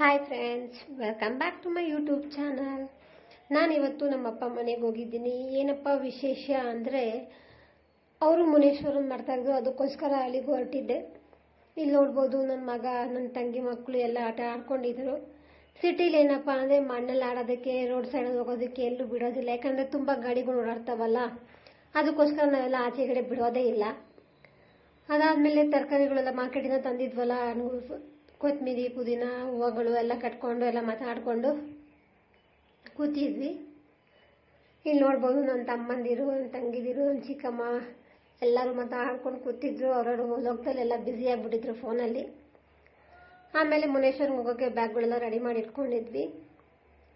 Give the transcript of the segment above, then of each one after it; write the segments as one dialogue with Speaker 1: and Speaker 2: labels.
Speaker 1: Hi friends welcome back to my YouTube channel ನಾನಿವತ್ತು ನಮ್ಮಪ್ಪ ಮನೆಗೆ ಹೋಗಿದ್ದೀನಿ. ಏನಪ್ಪ ವಿಶೇಷ ಅಂದರೆ, ಅವರು ಮುನೇಶ್ವರನ್ ಮಾಡ್ತಾಯಿದ್ರು ಅದಕ್ಕೋಸ್ಕರ ಅಲ್ಲಿಗೆ ಹೊರಟಿದ್ದೆ. ಇಲ್ಲಿ ನೋಡ್ಬೋದು ನನ್ನ ಮಗ ನನ್ನ ತಂಗಿ ಮಕ್ಕಳು ಎಲ್ಲ ಆಟ ಆಡ್ಕೊಂಡಿದ್ರು. ಸಿಟಿಲಿ ಏನಪ್ಪ ಅಂದರೆ ಮಣ್ಣಲ್ಲಿ ಆಡೋದಕ್ಕೆ ರೋಡ್ ಸೈಡಲ್ಲಿ ಹೋಗೋದಕ್ಕೆ ಎಲ್ಲೂ ಬಿಡೋದಿಲ್ಲ. ಯಾಕಂದರೆ ತುಂಬ ಗಾಡಿಗಳು ಓಡಾಡ್ತಾವಲ್ಲ, ಅದಕ್ಕೋಸ್ಕರ ನಾವೆಲ್ಲ ಆಚೆಗಡೆ ಬಿಡೋದೇ ಇಲ್ಲ. ಅದಾದಮೇಲೆ ತರಕಾರಿಗಳೆಲ್ಲ ಮಾರ್ಕೆಟಿಂದ ತಂದಿದ್ವಲ್ಲ ಕೊತ್ತಂಬರಿ ಪುದೀನ, ಹೂವುಗಳು ಎಲ್ಲ ಕಟ್ಕೊಂಡು ಎಲ್ಲ ಮಾತಾಡಿಕೊಂಡು ಕೂತಿದ್ವಿ. ಇಲ್ಲಿ ನೋಡ್ಬೋದು ನನ್ನ ತಮ್ಮಂದಿರು, ನನ್ನ ತಂಗಿದಿರು, ನನ್ನ ಚಿಕ್ಕಮ್ಮ ಎಲ್ಲರೂ ಮಾತಾಡ್ಕೊಂಡು ಕೂತಿದ್ರು. ಅವರವರು ಲೋಕದಲ್ಲಿ ಎಲ್ಲ ಬ್ಯುಸಿ ಆಗಿಬಿಟ್ಟಿದ್ರು ಫೋನಲ್ಲಿ. ಆಮೇಲೆ ಮುನೇಶ್ವರ್ ಹೋಗೋಕ್ಕೆ ಬ್ಯಾಗ್ಗಳೆಲ್ಲ ರೆಡಿ ಮಾಡಿ ಇಟ್ಕೊಂಡಿದ್ವಿ.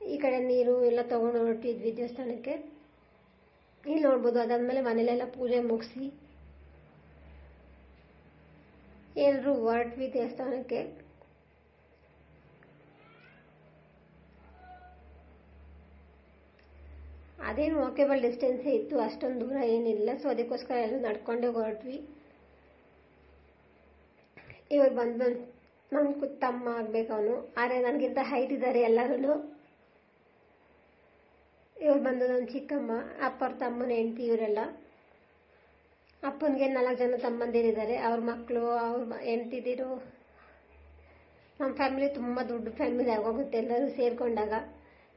Speaker 1: ಈ ಕಡೆ ನೀರು ಎಲ್ಲ ತೊಗೊಂಡು ಹೊರಟಿದ್ವಿ ದೇವಸ್ಥಾನಕ್ಕೆ. ಇಲ್ಲಿ ನೋಡ್ಬೋದು, ಅದಾದಮೇಲೆ ಮನೇಲೆಲ್ಲ ಪೂಜೆ ಮುಗಿಸಿ ಎಲ್ಲರೂ ಹೊರಟ್ವಿ ದೇವಸ್ಥಾನಕ್ಕೆ. ಅದೇನು ವಾಕೇಬಲ್ ಡಿಸ್ಟೆನ್ಸೇ ಇತ್ತು, ಅಷ್ಟೊಂದು ದೂರ ಏನಿಲ್ಲ. ಸೊ ಅದಕ್ಕೋಸ್ಕರ ಎಲ್ಲ ನಡ್ಕೊಂಡೇ ಹೊರಟ್ವಿ. ಇವ್ರು ಬಂದು ಬಂದು ನನ್ನ ತಮ್ಮ ಆಗ್ಬೇಕು ಅವನು. ಆದರೆ ನನಗಿಂತ ಹೈಟ್ ಇದ್ದಾರೆ ಎಲ್ಲರೂ ಇವ್ರು ಬಂದು ನನ್ನ ಚಿಕ್ಕಮ್ಮ, ಅಪ್ಪವ್ರ ತಮ್ಮನ ಹೆಂಡತಿ ಇವರೆಲ್ಲ. ಅಪ್ಪನಿಗೆ ನಾಲ್ಕು ಜನ ತಮ್ಮಂದಿರಿದ್ದಾರೆ ಅವ್ರ ಮಕ್ಕಳು ಅವ್ರ ಹೆಂಡ್ತಿದಿರು. ನಮ್ಮ ಫ್ಯಾಮಿಲಿ ತುಂಬ ದೊಡ್ಡ ಫ್ಯಾಮಿಲಿ ಆಗೋಗುತ್ತೆ. ಎಲ್ಲರೂ ಸೇರಿಕೊಂಡಾಗ.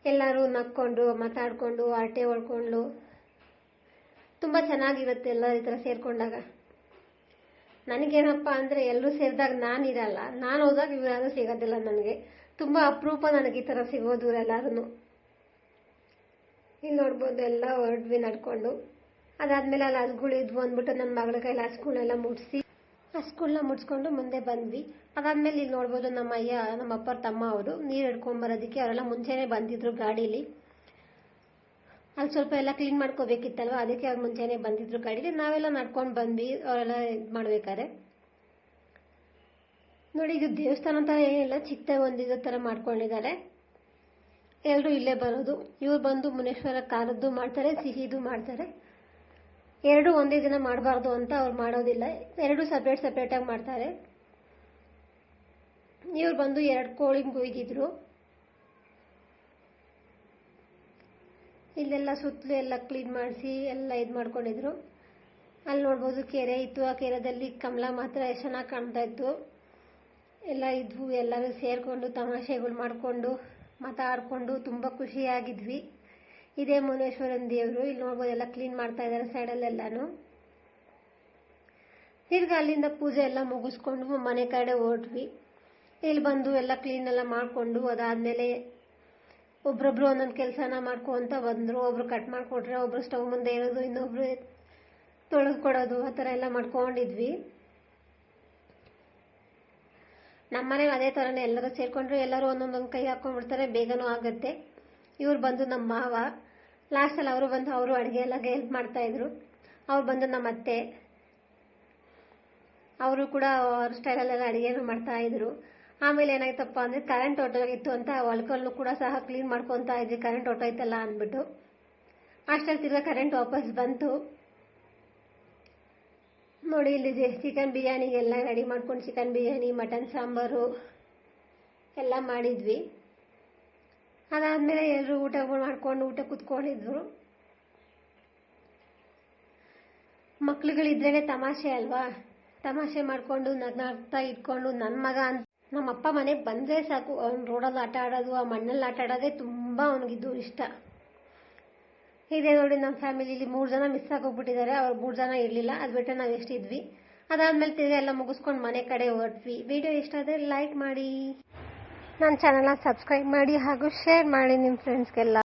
Speaker 1: ಎಲ್ಲರೂ ನಕ್ಕೊಂಡು, ಮಾತಾಡಿಕೊಂಡು ಹರಟೆ ಹೊಡ್ಕೊಂಡು, ತುಂಬ ಚೆನ್ನಾಗಿರುತ್ತೆ ಎಲ್ಲ ಈ ಥರ ಸೇರಿಕೊಂಡಾಗ. ನನಗೇನಪ್ಪ ಅಂದರೆ ಎಲ್ಲರೂ ಸೇರಿದಾಗ ನಾನಿರಲ್ಲ. ನಾನು ಹೋದಾಗ ಇವರಾದ್ರೂ ಸಿಗೋದಿಲ್ಲ ನನಗೆ. ತುಂಬ ಅಪರೂಪ ನನಗೆ ಈ ಥರ ಸಿಗೋದು ಎಲ್ಲರೂ ಇಲ್ಲಿ ನೋಡ್ಬೋದು ಎಲ್ಲ ಹೊರಡ್ವಿ ನಡ್ಕೊಂಡು. ಅದಾದ್ಮೇಲೆ ಅಲ್ಲಿ ಹಸುಗಳು ಇದ್ವು ಅಂದ್ಬಿಟ್ಟು ನನ್ನ ಮಗಳ ಕೈಲಿ ಹಸ್ಗಳನ್ನೆಲ್ಲ ಮುಟ್ಸಿ ಹಸ್ಗಳನ್ನ ಮುಡ್ಸ್ಕೊಂಡು ಮುಂದೆ ಬಂದ್ವಿ. ಅದಾದ್ಮೇಲೆ ಇಲ್ಲಿ ನೋಡ್ಬೋದು ನಮ್ಮ ಅಯ್ಯ, ನಮ್ಮ ಅಪ್ಪರ ತಮ್ಮ ಅವರು ನೀರು ಹಿಡ್ಕೊಂಡ್ ಬರೋದಕ್ಕೆ ಅವರೆಲ್ಲ ಮುಂಚೆನೆ ಬಂದಿದ್ರು ಗಾಡೀಲಿ. ಅಲ್ಲಿ ಸ್ವಲ್ಪ ಎಲ್ಲ ಕ್ಲೀನ್ ಮಾಡ್ಕೋಬೇಕಿತ್ತಲ್ವ? ಅದಕ್ಕೆ ಅವ್ರು ಮುಂಚೆನೆ ಬಂದಿದ್ರು ಗಾಡಿಲಿ. ನಾವೆಲ್ಲ ನಡ್ಕೊಂಡು ಬಂದ್ವಿ. ಅವರೆಲ್ಲ ಇದು ಮಾಡ್ಬೇಕಾದ್ರೆ. ನೋಡಿ, ಇದು ದೇವಸ್ಥಾನ ಅಂತ ಏನಿಲ್ಲ ಚಿಕ್ಕದಾಗಿ ಒಂದಿದ ಥರ ಮಾಡ್ಕೊಂಡಿದ್ದಾರೆ. ಎಲ್ಲರೂ ಇಲ್ಲೇ ಬರೋದು. ಇವ್ರು ಬಂದು ಮುನೇಶ್ವರ ಖಾರದ್ದು ಮಾಡ್ತಾರೆ, ಸಿಹಿದು ಮಾಡ್ತಾರೆ. ಎರಡು ಒಂದೇ ದಿನ ಮಾಡಬಾರ್ದು ಅಂತ ಅವ್ರು ಮಾಡೋದಿಲ್ಲ. ಎರಡು ಸಪ್ರೇಟ್ ಸಪ್ರೇಟಾಗಿ ಮಾಡ್ತಾರೆ. ಇವ್ರು ಬಂದು ಎರಡು ಕೋಳಿ ಕೊಯ್ದಿದ್ರು ಇಲ್ಲೆಲ್ಲ ಸುತ್ತಲೂ ಎಲ್ಲ ಕ್ಲೀನ್ ಮಾಡಿಸಿ ಎಲ್ಲ ಇದು ಮಾಡ್ಕೊಂಡಿದ್ರು. ಅಲ್ಲಿ ನೋಡ್ಬೋದು ಕೆರೆ ಇತ್ತು. ಆ ಕೆರೆದಲ್ಲಿ ಕಮಲ ಮಾತ್ರ ಎಷ್ಟು ಚೆನ್ನಾಗಿ ಕಾಣ್ತಾ ಇತ್ತು. ಎಲ್ಲ ಇದ್ವು. ಎಲ್ಲರೂ ಸೇರಿಕೊಂಡು ತಮಾಷೆಗಳು ಮಾಡಿಕೊಂಡು ಮಾತಾಡಿಕೊಂಡು ತುಂಬ ಖುಷಿಯಾಗಿದ್ವಿ. ಇದೇ ಮುನೇಶ್ವರನ್ ದೇವರು. ಇಲ್ಲಿ ನೋಡ್ಬೋದು ಎಲ್ಲ ಕ್ಲೀನ್ ಮಾಡ್ತಾ ಇದ್ದಾರೆ ಸೈಡಲ್ಲೆಲ್ಲಾನು ತಿರ್ಗಿ ಅಲ್ಲಿಂದ ಪೂಜೆ ಎಲ್ಲ ಮುಗಿಸ್ಕೊಂಡು ಮನೆ ಕಡೆ ಹೊರಟ್ವಿ ಇಲ್ಲಿ ಬಂದು ಎಲ್ಲ ಕ್ಲೀನ್ ಎಲ್ಲ ಮಾಡಿಕೊಂಡು ಅದಾದಮೇಲೆ ಒಬ್ರೊಬ್ರು ಒಂದೊಂದು ಕೆಲಸನ ಮಾಡ್ಕೊಂತ ಬಂದರು. ಒಬ್ರು ಕಟ್ ಮಾಡಿಕೊಟ್ರೆ, ಒಬ್ರು ಸ್ಟವ್ ಮುಂದೆ ಇರೋದು, ಇನ್ನೊಬ್ರು ತೊಳೆದು ಕೊಡೋದು, ಆ ಥರ ಎಲ್ಲ ಮಾಡ್ಕೊಂಡಿದ್ವಿ. ನಮ್ಮನೆ ಅದೇ ಥರನೇ ಎಲ್ಲರೂ ಸೇರಿಕೊಂಡ್ರೆ. ಎಲ್ಲರೂ ಒಂದೊಂದೊಂದು ಕೈ ಹಾಕೊಂಡ್ಬಿಡ್ತಾರೆ ಬೇಗನೂ ಆಗುತ್ತೆ. ಇವ್ರು ಬಂದು ನಮ್ಮ ಮಾವ. ಲಾಸ್ಟಲ್ಲಿ ಅವರು ಬಂದು ಅವರು ಅಡುಗೆ ಎಲ್ಲ ಹೆಲ್ಪ್ ಮಾಡ್ತಾಯಿದ್ರು ಅವ್ರು ಬಂದು ನಮ್ಮ ಅತ್ತೆ. ಅವರು ಕೂಡ ಅವ್ರ ಸ್ಟೈಲಲ್ಲೆಲ್ಲ ಅಡುಗೆನೂ ಮಾಡ್ತಾಯಿದ್ರು ಆಮೇಲೆ ಏನಾಯ್ತಪ್ಪ ಅಂದರೆ ಕರೆಂಟ್ ಹೊಟ್ಟೋಗಿತ್ತು ಅಂತ ಒಳಕಲ್ಲು ಕೂಡ ಸಹ ಕ್ಲೀನ್ ಮಾಡ್ಕೊತಾ ಇದ್ವಿ. ಕರೆಂಟ್ ಹೊಟ್ಟೋಯ್ತಲ್ಲ ಅಂದ್ಬಿಟ್ಟು. ಅಷ್ಟರಲ್ಲಿ ತಿರ್ಗಾ ಕರೆಂಟ್ ವಾಪಸ್ ಬಂತು. ನೋಡಿ ಇಲ್ಲಿ ಚಿಕನ್ ಬಿರಿಯಾನಿಗೆಲ್ಲ ರೆಡಿ ಮಾಡ್ಕೊಂಡು ಚಿಕನ್ ಬಿರಿಯಾನಿ ಮಟನ್ ಸಾಂಬಾರು ಎಲ್ಲ ಮಾಡಿದ್ವಿ. ಅದಾದಮೇಲೆ ಎಲ್ಲರೂ ಊಟ ಮಾಡ್ಕೊಂಡು ಊಟ ಕುತ್ಕೊಂಡಿದ್ರು. ಮಕ್ಳುಗಳಿದ್ರೇನೆ ತಮಾಷೆ ಅಲ್ವಾ? ತಮಾಷೆ ಮಾಡಿಕೊಂಡು ನಗ್ನಾಗ್ತಾ ಇಟ್ಕೊಂಡು ನನ್ನ ಮಗ ಅಂತ ನಮ್ಮಪ್ಪ ಮನೆಗೆ ಬಂದ್ರೆ ಸಾಕು. ಅವ್ನು ರೋಡಲ್ಲಿ ಆಟ ಆಡೋದು, ಆ ಮಣ್ಣಲ್ಲಿ ಆಟ ಆಡೋದೇ ತುಂಬಾ ಅವನಿಗಿದ್ದು ಇಷ್ಟ. ಇದೆ ನೋಡಿ ನಮ್ಮ ಫ್ಯಾಮಿಲಿಲಿ ಮೂರು ಜನ ಮಿಸ್ ಆಗೋಗ್ಬಿಟ್ಟಿದ್ದಾರೆ. ಅವ್ರು ಮೂರು ಜನ ಇರಲಿಲ್ಲ. ಅದ್ ಬಿಟ್ಟರೆ ನಾವು ಎಷ್ಟಿದ್ವಿ ಅದಾದಮೇಲೆ ತಿರ್ಗಿ ಎಲ್ಲ ಮುಗಿಸ್ಕೊಂಡು ಮನೆ ಕಡೆ ಹೊರಟ್ವಿ. ವಿಡಿಯೋ ಇಷ್ಟ ಆದ್ರೆ ಲೈಕ್ ಮಾಡಿ. ನನ್ನ ಚಾನಲ್ನ ಸಬ್ಸ್ಕ್ರೈಬ್ ಮಾಡಿ ಹಾಗೂ ಶೇರ್ ಮಾಡಿ ನಿಮ್ಮ ಫ್ರೆಂಡ್ಸ್ಗೆಲ್ಲ